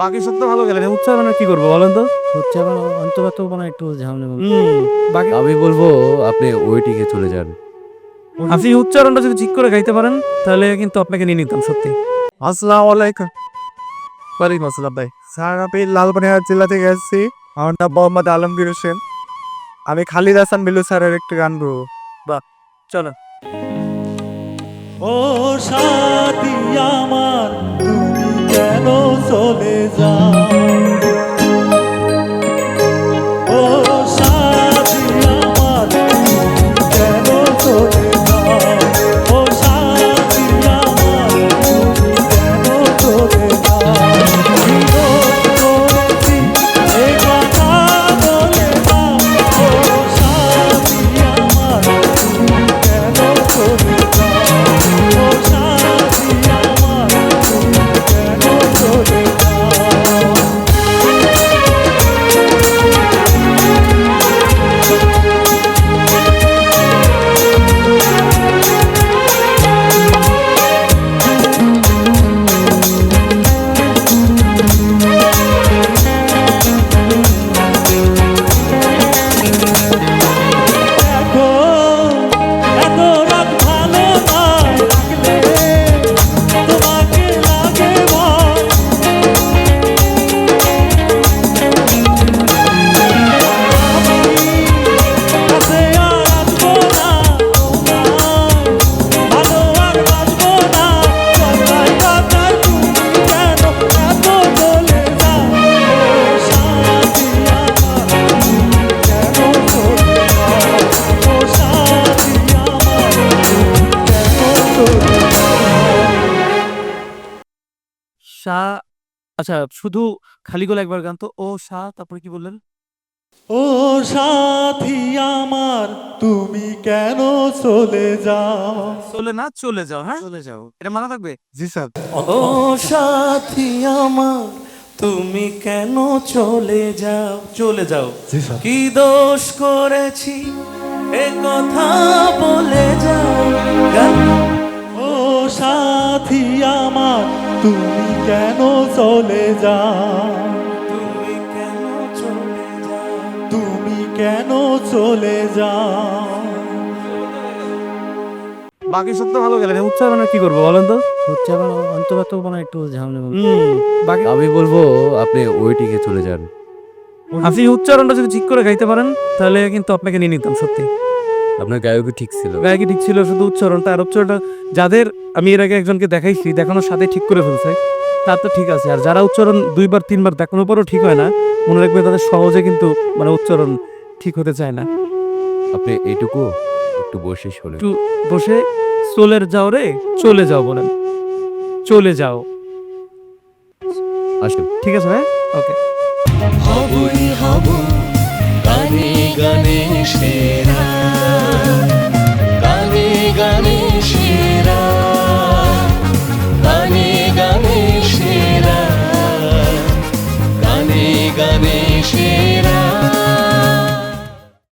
বাকি সব তো ভালো গেলেন। উচ্চারণে কি করব বলেন তো? উচ্চারণ অন্তত মানে একটু ঝামেলা বাকি আমি বলব আপনি ওইটিকে চলে যান। আপনি উচ্চারণটা যদি ঠিক করে গাইতে পারেন তাহলে কিন্তু আপনাকে নিয়ে নিতাম সত্যি। আসসালামু আলাইকুম। ওয়ালাইকুম আসসালাম ভাই। স্যার আমি লালবানিয়া জেলা থেকে এসেছি। আমার নাম মোহাম্মদ আলমগীর হোসেন। আমি খালিদ হাসান বিলু স্যারের একটি গান গাবো চলো। ও সাথী সা আচ্ছা শুধু খালি গলা একবার গান তো ও সা তারপরে কি বললেন? ও সাথী আমার তুমি কেন চলে যাও? চলে না চলে যাও হ্যাঁ? চলে যাও। এটা মানা থাকবে? জি স্যার। ও সাথী আমার তুমি কেন চলে যাও? চলে যাও। জি স্যার। কি দোষ করেছি? এ কথা বলে যাও। গান- ও সাথী আমার তুমি কেন চলে যাও তুমি কেন চলে যাও তুমি কেন চলে যাও বাকি সব তো ভালো গেলেন উচ্চারণে কি করব বলেন তো? উচ্চারণ অন্তত মানে একটু ঝামেলা। বাকি আমি বলব আপনি ওইটিকে চলে যান। আপনি উচ্চারণটা যদি ঠিক করে গাইতে পারেন তাহলে কিন্তু আপনাকে নিয়ে নিতাম সত্যি। আপনার গায়কই ঠিক ছিল? গায়কি ঠিক ছিল? শুধু উচ্চারণটা আর উচ্চারণটা যাদের আমি এর আগে একজনকে দেখাইছি দেখানোর সাথে ঠিক করে ফেলছে। তার তো ঠিক আছে আর যারা উচ্চারণ দুইবার তিনবার দেখানোর পরও ঠিক হয় না মনে রাখবে তাদের সহজে কিন্তু মানে উচ্চারণ ঠিক হতে চায় না। আপনি এইটুকু একটু বসে শোনেন। একটু বসে চলে যাও রে চলে যাও বলেন। চলে যাও। আসুন। ঠিক আছে হ্যাঁ? ওকে। হবই হব গানে গানে সেরা